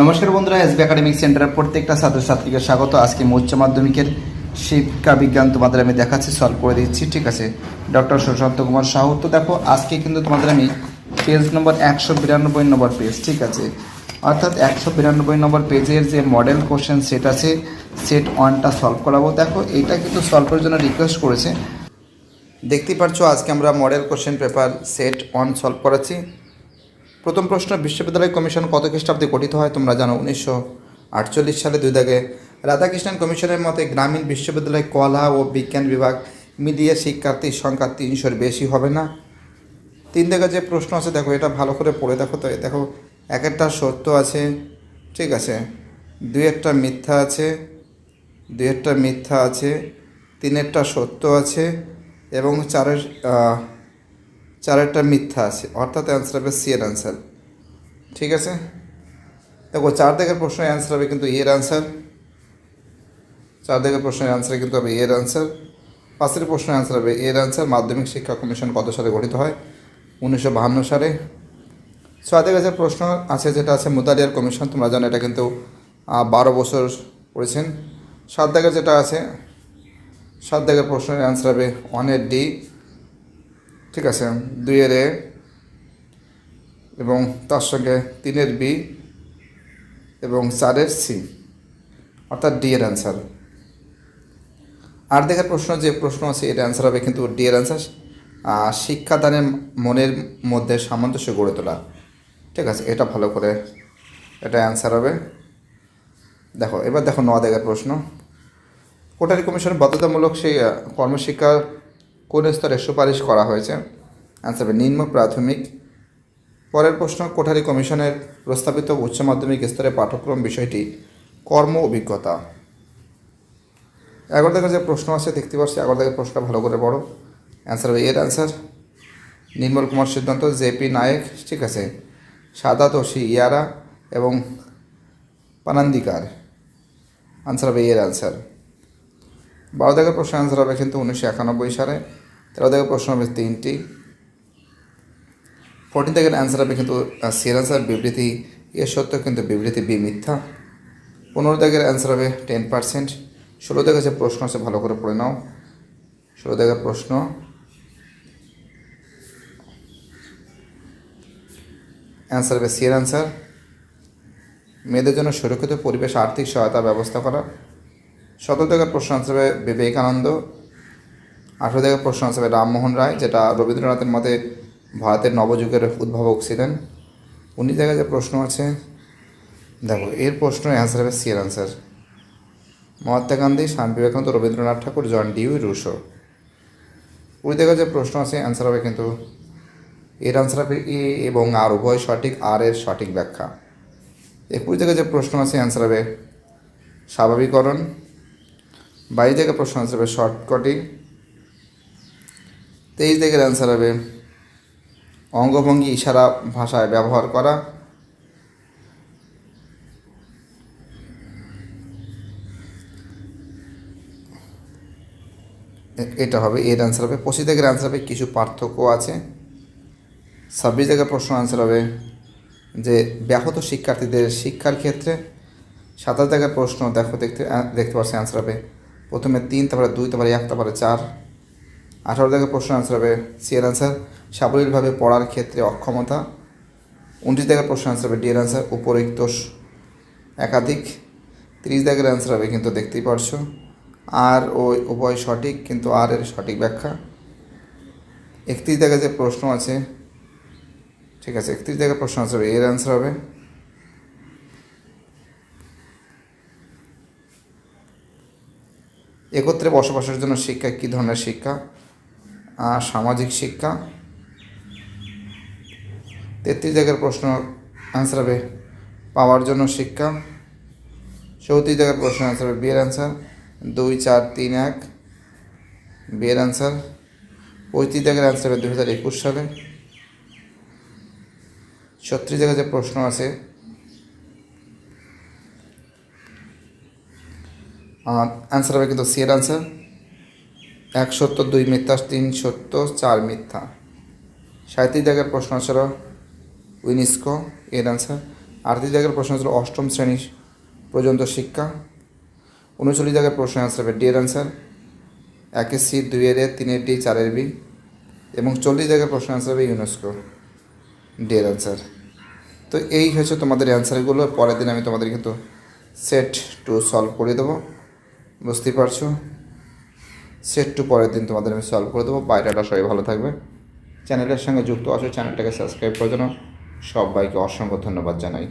নমস্কার বন্ধুরা, SB academic সেন্টারের প্রত্যেকটা ছাত্রছাত্রীকে স্বাগত। আজকে উচ্চ মাধ্যমিকের শিক্ষা বিজ্ঞান তোমাদের আমি দেখাচ্ছি সলভ করে দিচ্ছি, ঠিক আছে? ডক্টর সুশান্ত কুমার সাহু। তো দেখো, আজকে কিন্তু তোমাদের আমি পেজ নম্বর একশো বিরানব্বই নম্বর পেজ ঠিক আছে? অর্থাৎ একশো বিরানব্বই নম্বর পেজের যে মডেল কোশ্চেন সেট আছে সেট ওয়ানটা সলভ করাবো। দেখো এটা কিন্তু সলভ করার জন্য রিকোয়েস্ট করেছে। দেখতেই পারছ আজকে আমরা model question paper set one solve করাচ্ছি। প্রথম প্রশ্ন, বিশ্ববিদ্যালয় কমিশন কত খ্রিস্টাব্দে গঠিত হয় তোমরা জানো? উনিশশো আটচল্লিশ সালে দুই দাগে। রাধাকৃষ্ণন কমিশনের মতে, গ্রামীণ বিশ্ববিদ্যালয় কলা ও বিজ্ঞান বিভাগ মিলিয়ে শিক্ষার্থীর সংখ্যা তিনশোর বেশি হবে না। তিন দাগে যে প্রশ্ন আছে, দেখো, এটা ভালো করে পড়ে দেখো তো। দেখো এক একটা সত্য আছে, ঠিক আছে। দুই একটা মিথ্যা আছে দুই একটা মিথ্যা আছে, তিনেরটা সত্য আছে, এবং চারের চারেরটা মিথ্যা আছে। অর্থাৎ অ্যান্সার হবে সি এর অ্যান্সার ঠিক আছে? দেখো চার দিকের প্রশ্নের অ্যান্সার হবে কিন্তু এর অ্যান্সার চার দিকের প্রশ্নের অ্যান্সার কিন্তু হবে এর অ্যান্সার পাঁচের প্রশ্নের অ্যান্সার হবে এর অ্যান্সার মাধ্যমিক শিক্ষা কমিশন কত সালে গঠিত হয়? উনিশশো বাহান্ন সালে। ছয় দিকে যে প্রশ্ন আছে, যেটা আছে মুদালিয়ার কমিশন, তোমরা জানো এটা কিন্তু বারো বছর পড়েছেন। সাত দাগের যেটা আছে, সাত দাগের প্রশ্নের অ্যান্সার হবে ওয়ানের ডি ঠিক আছে দুইয়ের এ এবং তার সঙ্গে তিনের বি এবং চারের সি অর্থাৎ ডি এর অ্যান্সার আর দেখার প্রশ্ন যে প্রশ্ন আছে এর অ্যান্সার হবে কিন্তু ডি এর অ্যান্সার শিক্ষাদানের মনের মধ্যে সামঞ্জস্য গড়ে তোলা। ঠিক আছে এটা ভালো করে এটা অ্যান্সার হবে। দেখো এবার দেখো ন দেখার প্রশ্ন। কোটারি কমিশন বাধ্যতামূলক সেই আহ, কর্মশিক্ষার কোন স্তরে সুপারিশ করা হয়েছে? অ্যান্সার হবে, নিম্ন প্রাথমিক। পরের প্রশ্ন, কোঠারি কমিশনের প্রস্তাবিত উচ্চ মাধ্যমিক স্তরে পাঠ্যক্রম বিষয়টি কর্ম অভিজ্ঞতা। এগারো থেকে যে প্রশ্ন আছে, দেখতে পাচ্ছি, এগারো থেকে প্রশ্নটা ভালো করে পড়ো। অ্যান্সার হবে, এর অ্যান্সার নির্মল কুমার সিদ্ধান্ত জেপি নায়েক, ঠিক আছে। সাদা তোষি ইয়ারা এবং পানান্দিকার। আনসার হবে, এর অ্যান্সার বারো থেকে প্রশ্ন অ্যান্সার হবে কিন্তু উনিশশো একানব্বই সালে। তেরো থেকে প্রশ্ন হবে তিনটি। ফোরটিন থেকে অ্যান্সার হবে কিন্তু সির অ্যান্সার বিবৃতি। এ সত্য কিন্তু বিবৃতি বি মিথ্যা। পনেরো দাগের অ্যান্সার হবে টেন পার্সেন্ট ষোলো থেকে যে প্রশ্ন আছে, ভালো করে পড়ে নাও। ষোলো দাগের প্রশ্ন। অ্যান্সার হবে সি অ্যান্সার মেয়েদের জন্য সুরক্ষিত পরিবেশ, আর্থিক সহায়তা ব্যবস্থা করা। সতেরো থেকে প্রশ্ন হবে বিবেকানন্দ, আঠেরো থেকে প্রশ্ন হবে রামমোহন রায়, যেটা রবীন্দ্রনাথের মতে ভারতের নবযুগের উদ্ভাবক ছিলেন। উনিশ জায়গায় যে প্রশ্ন আছে, দেখো, এর প্রশ্ন অ্যান্সার হবে সি এর answer Mahatma Gandhi, Swami Vivekananda, Rabindranath Tagore, John Dewey Rousseau. কুড়ি থেকে যে প্রশ্ন আছে অ্যান্সার হবে কিন্তু এর অ্যান্সার হবে এ এবং আর উভয় সঠিক আর এর সঠিক ব্যাখ্যা। একুশ থেকে যে প্রশ্ন আছে অ্যান্সার হবে স্বাভাবিকরণ বাইশ থেকে প্রশ্ন অ্যান্সার হবে শর্টকটি তেইশ থেকে অ্যান্সার হবে অঙ্গভঙ্গি ইশারা ভাষায় ব্যবহার করা, এটা হবে, এর অ্যান্সার হবে, পঁচিশ থেকে অ্যান্সার হবে, কিছু পার্থক্য আছে। ছাব্বিশ থেকে প্রশ্ন অ্যান্সার হবে যে ব্যাহত শিক্ষার্থীদের শিক্ষার ক্ষেত্রে, সাতাশ জায়গার প্রশ্ন দেখো, দেখতে দেখতে পাচ্ছি অ্যান্সার হবে প্রথমে তিন, তারপরে দুই, তারপরে এক, তারপরে চার। আঠারো জায়গার প্রশ্ন অ্যান্সার হবে সি এর অ্যান্সার সাবলীলভাবে পড়ার ক্ষেত্রে অক্ষমতা। উনত্রিশ জায়গার প্রশ্ন অ্যান্সার হবে ডি এর অ্যান্সার উপরিক্ত একাধিক। তিরিশ জায়গার অ্যান্সার হবে কিন্তু দেখতেই পারছ। আর ও উভয় সঠিক, কিন্তু আর এর সঠিক ব্যাখ্যা। একত্রিশ জায়গায় যে প্রশ্ন আছে, ঠিক আছে, একত্রিশ জায়গায় প্রশ্ন আছে এর অ্যান্সার হবে। একত্রে বসবাসের জন্য শিক্ষা, কী ধরনের শিক্ষা? সামাজিক শিক্ষা। তেত্রিশ জায়গার প্রশ্ন অ্যান্সার হবে, পাওয়ার জন্য শিক্ষা। চৌত্রিশ জায়গার প্রশ্ন অ্যান্সার হবে, বিয়ের অ্যান্সার দুই, চার, তিন, এক, বিয়ের অ্যান্সার পঁয়ত্রিশ জায়গার অ্যান্সার হবে দু হাজার একুশ সালে। ছত্রিশ জায়গায় যে প্রশ্ন আছে অ্যান্সার হবে কিন্তু সি এর অ্যান্সার এক সত্য, দুই মিথ্যা, তিন সত্য, চার মিথ্যা। সাঁত্রিশ জায়গার প্রশ্ন ছিল ইউনেস্কো এর অ্যান্সার আটত্রিশ জায়গার প্রশ্ন ছিল অষ্টম শ্রেণি পর্যন্ত শিক্ষা। উনচল্লিশ জায়গার প্রশ্ন আনসার হবে ডি এর অ্যান্সার একের সি দুইয়ের এ তিনের ডি চারের বি এবং চল্লিশ জায়গার প্রশ্ন আনসার হবে ইউনেস্কো ডি এর অ্যান্সার তো এই হচ্ছে তোমাদের অ্যান্সারগুলো পরের দিন আমি তোমাদের কিন্তু সেট টু সলভ করে দেবো। বুঝতেই পারছ? সেট টু পরের দিন তোমাদের আমি সলভ করে দেবো। বাইরেটা সবাই ভালো থাকবে। চ্যানেলের সঙ্গে যুক্ত আছো চ্যানেলটাকে সাবস্ক্রাইব করে জন্য সবাইকে অসংখ্য ধন্যবাদ জানাই।